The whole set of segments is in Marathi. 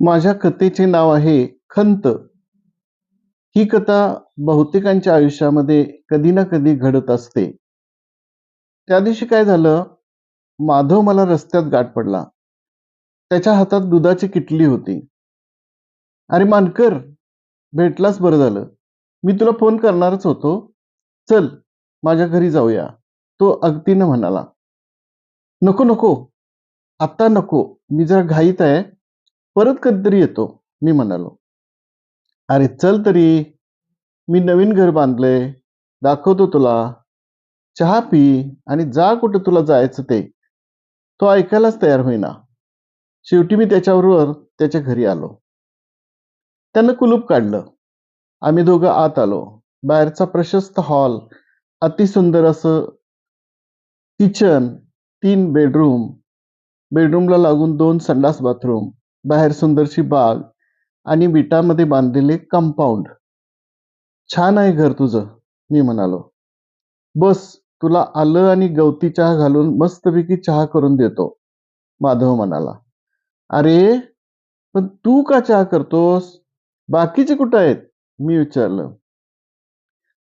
माझ्या कथेचे नाव आहे खंत. ही कथा बहुतेकांच्या आयुष्यामध्ये कधी ना कधी घडत असते. त्या दिवशी काय झालं? माधव मला रस्त्यात गाठ पडला. त्याच्या हातात दुधाची किटली होती. अरे मानकर भेटलास बरं झालं. मी तुला फोन करणारच होतो. चल माझ्या घरी जाऊया. तो अगदीनं म्हणाला. नको नको. आत्ता नको. मी जरा घाईत आहे. परत कधीतरी येतो मी म्हणालो. अरे चल तरी मी नवीन घर बांधलंय दाखवतो तुला. चहा पी आणि जा कुठं तुला जायचं ते. तो ऐकायलाच तयार होईना. शेवटी मी त्याच्याबरोबर त्याच्या घरी आलो. त्यानं कुलूप काढलं. आम्ही दोघं आत आलो. बाहेरचा प्रशस्त हॉल अतिसुंदर असं किचन तीन बेडरूम बेडरूमला लागून दोन संडास बाथरूम बाहेर सुंदरशी बाग आणि विटामध्ये बांधलेले कंपाऊंड छान आहे घर तुझं मी म्हणालो. बस तुला आलं आणि गवती चहा घालून मस्तपैकी चहा करून देतो माधव म्हणाला. अरे पण तू का चहा करतोस? बाकीचे कुठं आहेत? मी विचारलं.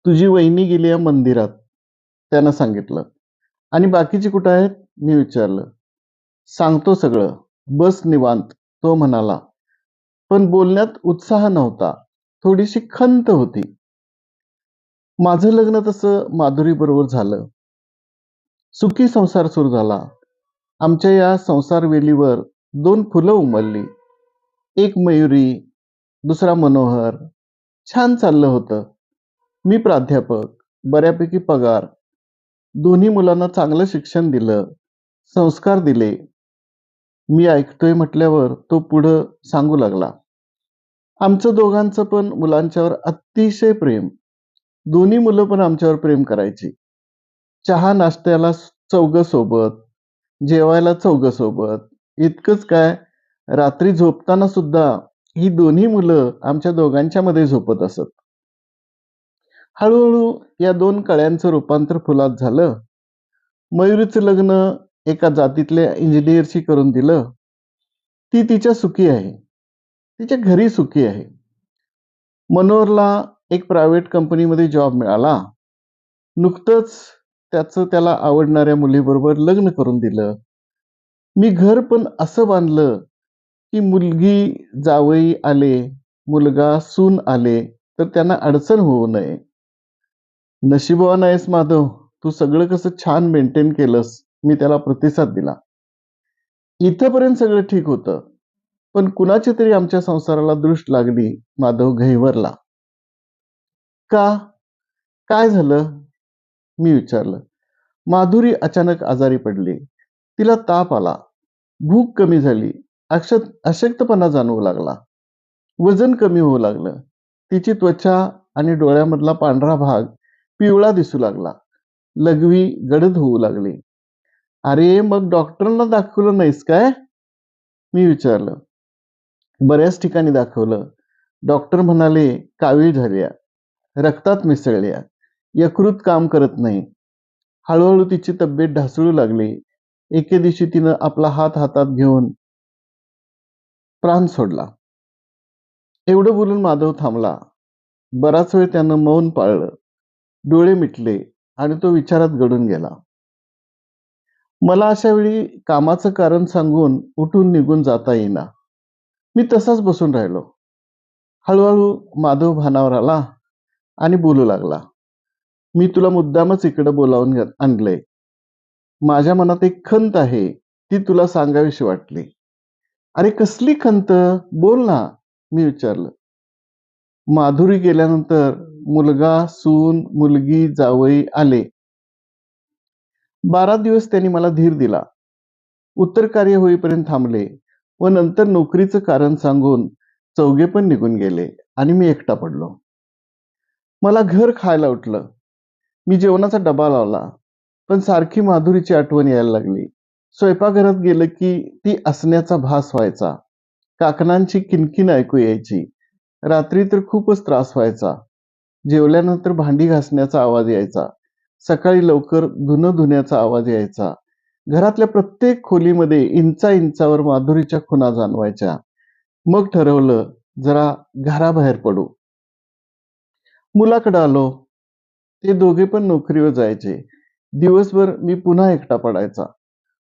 तुझी वहिनी गेली आहे मंदिरात त्यानं सांगितलं. आणि बाकीची कुठं आहेत? मी विचारलं. सांगतो सगळं बस निवांत. तो म्हणाला पण बोलण्यात उत्साह नव्हता. थोडीशी खंत होती. माझं लग्न तसं माधुरी बरोबर झालं. सुखी संसार सुरू झाला. आमच्या या संसार वेलीवर दोन फुलं उमलली. एक मयुरी दुसरा मनोहर. छान चाललं होतं. मी प्राध्यापक बऱ्यापैकी पगार. दोन्ही मुलांना चांगलं शिक्षण दिलं संस्कार दिले. मी ऐकतोय म्हटल्यावर तो पुढं सांगू लागला. आमचं दोघांचं पण मुलांच्यावर अतिशय प्रेम. दोन्ही मुलं पण आमच्यावर प्रेम करायची. चहा नाश्त्याला चौघ सोबत जेवायला चौघ सोबत इतकंच काय? रात्री झोपताना सुद्धा ही दोन्ही मुलं आमच्या दोघांच्या मध्ये झोपत असत. हळूहळू या दोन कळ्यांचं रूपांतर फुलात झालं. मयुरीचं लग्न एका जातीतल्या इंजिनियरशी करून दिलं. ती तिच्या सुखी आहे. तिच्या घरी सुखी आहे. मनोहरला एक प्रायव्हेट कंपनीमध्ये जॉब मिळाला. नुकतंच त्याचं त्याला आवडणाऱ्या मुलीबरोबर लग्न करून दिलं. मी घर पण असं बांधलं की मुलगी जावई आले मुलगा सून आले तर त्यांना अडचण होऊ नये. नशिबवान आहेस माधव. तू सगळं कसं छान मेंटेन केलंस. मी त्याला प्रतिसाद दिला. इथंपर्यंत सगळं ठीक होतं. पण कुणाची तरी आमच्या संसाराला दृष्ट लागली माधव घैवरला. का? काय झालं? मी विचारलं. माधुरी अचानक आजारी पडली. तिला ताप आला. भूक कमी झाली. अक्ष अशक्तपणा जाणवू लागला. वजन कमी होऊ लागलं. तिची त्वचा आणि डोळ्यामधला पांढरा भाग पिवळा दिसू लागला. लघवी गडद होऊ लागली. अरे मग डॉक्टरांना दाखवलं नाहीस काय? मी विचारलं. बऱ्याच ठिकाणी दाखवलं. डॉक्टर म्हणाले कावीळ झाल्या रक्तात मिसळल्या. यकृत काम करत नाही. हळूहळू तिची तब्येत ढासळू लागली. एके दिवशी तिनं आपला हात हातात घेऊन प्राण सोडला. एवढं बोलून माधव थांबला. बराच वेळ त्यानं मौन पाळलं. डोळे मिटले आणि तो विचारात गडून गेला. मला अशा वेळी कामाचं कारण सांगून उठून निघून जाता येईना. मी तसाच बसून राहिलो. हळूहळू माधव भानावर आला आणि बोलू लागला. मी तुला मुद्दामच इकडं बोलावून आणलंय माझ्या मनात एक खंत आहे ती तुला सांगावीशी वाटली. अरे कसली खंत? बोल ना मी विचारलं. माधुरी गेल्यानंतर मुलगा सून मुलगी जावई आले. बारा दिवस त्यांनी मला धीर दिला. उत्तर कार्य होईपर्यंत थांबले व नंतर नोकरीचं कारण सांगून चौघे पण निघून गेले आणि मी एकटा पडलो. मला घर खायला उठलं. मी जेवणाचा डबा लावला पण सारखी माधुरीची आठवण यायला लागली. स्वयंपाकघरात गेलं की ती असण्याचा भास व्हायचा. काकणांची किनकिन ऐकू यायची. रात्री तर खूपच त्रास व्हायचा. जेवल्यानंतर भांडी घासण्याचा आवाज यायचा. सकाळी लवकर धुणं धुण्याचा आवाज यायचा. घरातल्या प्रत्येक खोलीमध्ये इंचा इंचावर माधुरीच्या खुणा जाणवायच्या. मग ठरवलं जरा घराबाहेर पडू. मुलाकडे आलो. ते दोघे पण नोकरीवर जायचे. दिवसभर मी पुन्हा एकटा पडायचा.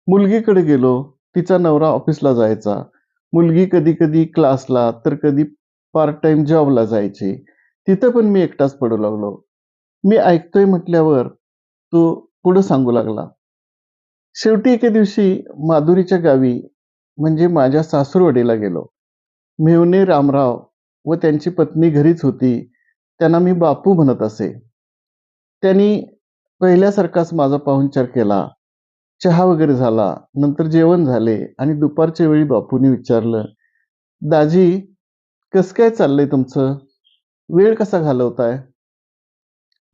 मुलगीकडे गेलो तिचा नवरा ऑफिसला जायचा. मुलगी कधी कधी क्लासला तर कधी पार्ट टाइम जॉबला जायची. तिथं पण मी एकटाच पडू लागलो. मी ऐकतोय म्हटल्यावर तो पुढं सांगू लागला. शेवटी एके दिवशी माधुरीच्या गावी म्हणजे माझ्या सासूरवडीला गेलो. मेवणे रामराव व त्यांची पत्नी घरीच होती. त्यांना मी बापू म्हणत असे. त्यांनी पहिल्यासारखाच माझा पाहुणचार केला. चहा वगैरे झाला. नंतर जेवण झाले आणि दुपारच्या वेळी बापूने विचारलं दाजी कस काय चाललंय तुमचं? वेळ कसा घालवताय?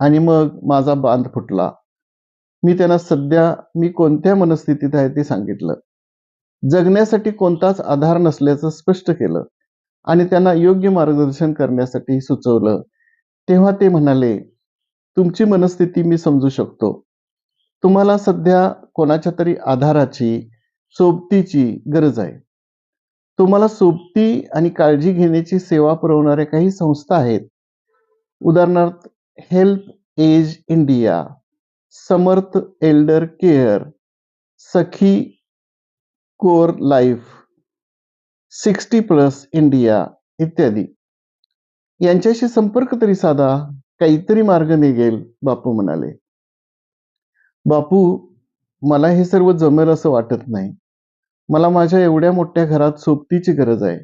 आणि मग माझा बांध फुटला. मी त्यांना सध्या मी कोणत्या मनस्थितीत आहे ते सांगितलं. जगण्यासाठी कोणताच आधार नसल्याचं स्पष्ट केलं आणि त्यांना योग्य मार्गदर्शन करण्यासाठी सुचवलं. तेव्हा ते म्हणाले तुमची मनस्थिती मी समजू शकतो. तुम्हाला सध्या कोणाच्या तरी आधाराची सोबतीची गरज आहे. तुम्हाला सोबती आणि काळजी घेण्याची सेवा पुरवणाऱ्या काही संस्था आहेत. उदाहरणार्थ help age India Samarth elder care Sakhi core life sixty plus India इत्यादी. यांच्याशी संपर्क तरी साधा काहीतरी मार्ग निघेल बापू म्हणाले. बापू मला हे सर्व जमेल असं वाटत नाही. मला माझ्या एवढ्या मोठ्या घरात सोबतीची गरज आहे.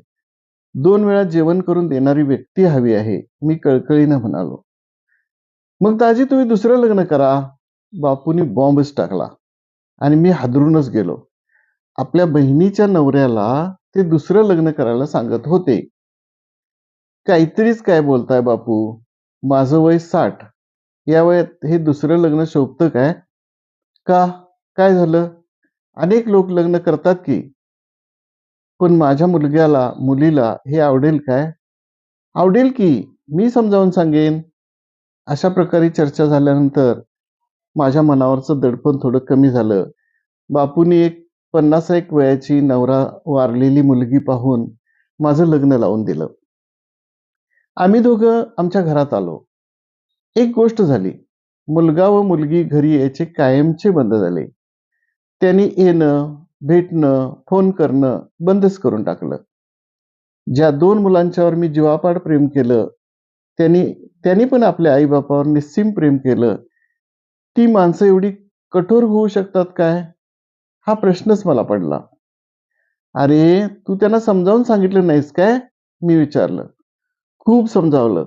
दोन वेळा जेवण करून देणारी व्यक्ती हवी आहे मी कळकळीनं म्हणालो. मग दाजी तुम्ही दुसरं लग्न करा. बापूनी बॉम्बच टाकला. आणि मी हादरूनच गेलो. आपल्या बहिणीच्या नवऱ्याला ते दुसरं लग्न करायला सांगत होते. काहीतरीच काय बोलताय बापू? माझं वय साठ. या वयात हे दुसरं लग्न शोभतं काय? का? काय झालं? अनेक लोक लग्न करतात की. पण माझ्या मुलग्याला मुलीला हे आवडेल काय? आवडेल की. मी समजावून सांगेन. अशा प्रकारे चर्चा झाल्यानंतर माझ्या मनावरचं दडपण थोडं कमी झालं. बापूंनी एक पन्नास एक वयाची नवरा वारलेली मुलगी पाहून माझं लग्न लावून दिलं. आम्ही दोघं आमच्या घरात आलो. एक गोष्ट झाली. मुलगा व मुलगी घरी यायचे कायमचे बंद झाले. त्यांनी येणं भेटणं फोन करणं बंदच करून टाकलं. ज्या दोन मुलांच्यावर मी जीवापाड प्रेम केलं त्यांनी त्यांनी पण आपल्या आईबापावर निस्सीम प्रेम केलं ती माणसं एवढी कठोर होऊ शकतात काय? हा प्रश्नच मला पडला. अरे तू त्यांना समजावून सांगितलं नाहीस काय? मी विचारलं. खूप समजावलं.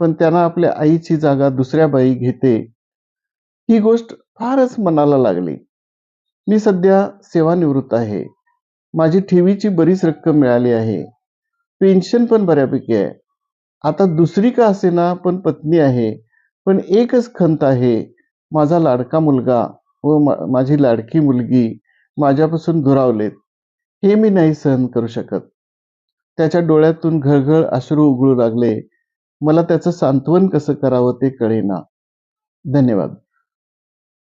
पण त्यांना आपल्या आईची जागा दुसऱ्या बाई घेते. ही गोष्ट फारच मनाला लागली. मी सध्या सेवानिवृत्त आहे. माझी ठेवीची बरीच रक्कम मिळाली आहे. पेन्शन पण बऱ्यापैकी आहे. आता दुसरी का असेना पण पत्नी आहे. पण एकच खंत आहे. माझा लाडका मुलगा व माझी लाडकी मुलगी माझ्यापासून दुरावलेत हे मी नाही सहन करू शकत. त्याच्या डोळ्यातून घळघळ अश्रू उघडू लागले. मला त्याचं सांत्वन कसं करावं ते कळेना. धन्यवाद.